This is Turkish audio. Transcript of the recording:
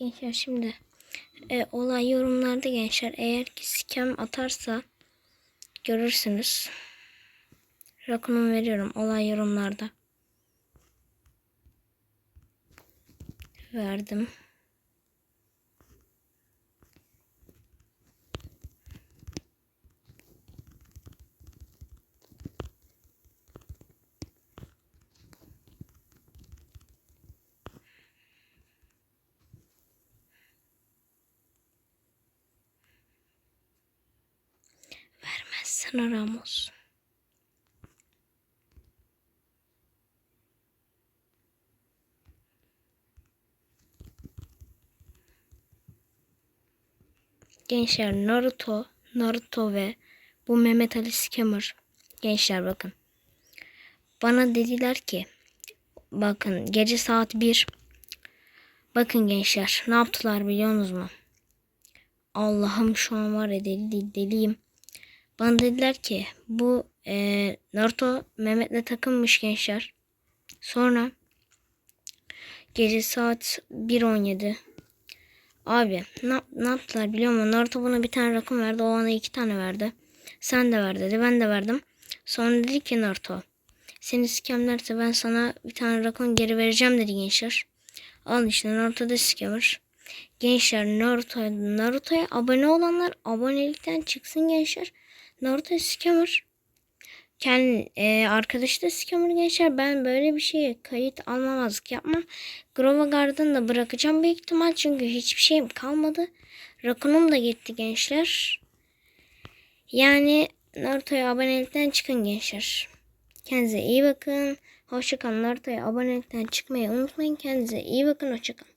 gençler şimdi e, olay yorumlarda gençler eğer ki scam atarsa görürsünüz. Rakunumu veriyorum olay yorumlarda. Verdim. Vermezsen Ramos. Gençler Naruto, Naruto ve bu Mehmet Ali Scammer. Gençler bakın. Bana dediler ki bakın gece saat 1 bakın gençler ne yaptılar biliyorsunuz mu? Allah'ım şu an var ya deli, deliyim. Bana dediler ki bu e, Naruto Mehmet'le takılmış gençler. Sonra gece saat 1.17 Abi ne, ne yaptılar biliyor musun? Naruto bana bir tane rakam verdi. O bana iki tane verdi. Sen de ver dedi. Ben de verdim. Sonra dedi ki Naruto. Seni skemlerse ben sana bir tane rakam geri vereceğim dedi gençler. Al işte Naruto da skemer. Gençler Naruto, Naruto'ya abone olanlar abonelikten çıksın gençler. Naruto scammer. Kendi e, arkadaşı da scammer gençler. Ben böyle bir şeye kayıt almamazlık yapmam. Grova Garden da bırakacağım büyük ihtimal. Çünkü hiçbir şeyim kalmadı. Rakunum da gitti gençler. Yani Naruto'ya abonelikten çıkın gençler. Kendinize iyi bakın. Hoşçakalın. Naruto'ya abonelikten çıkmayı unutmayın. Kendinize iyi bakın. Hoşçakalın.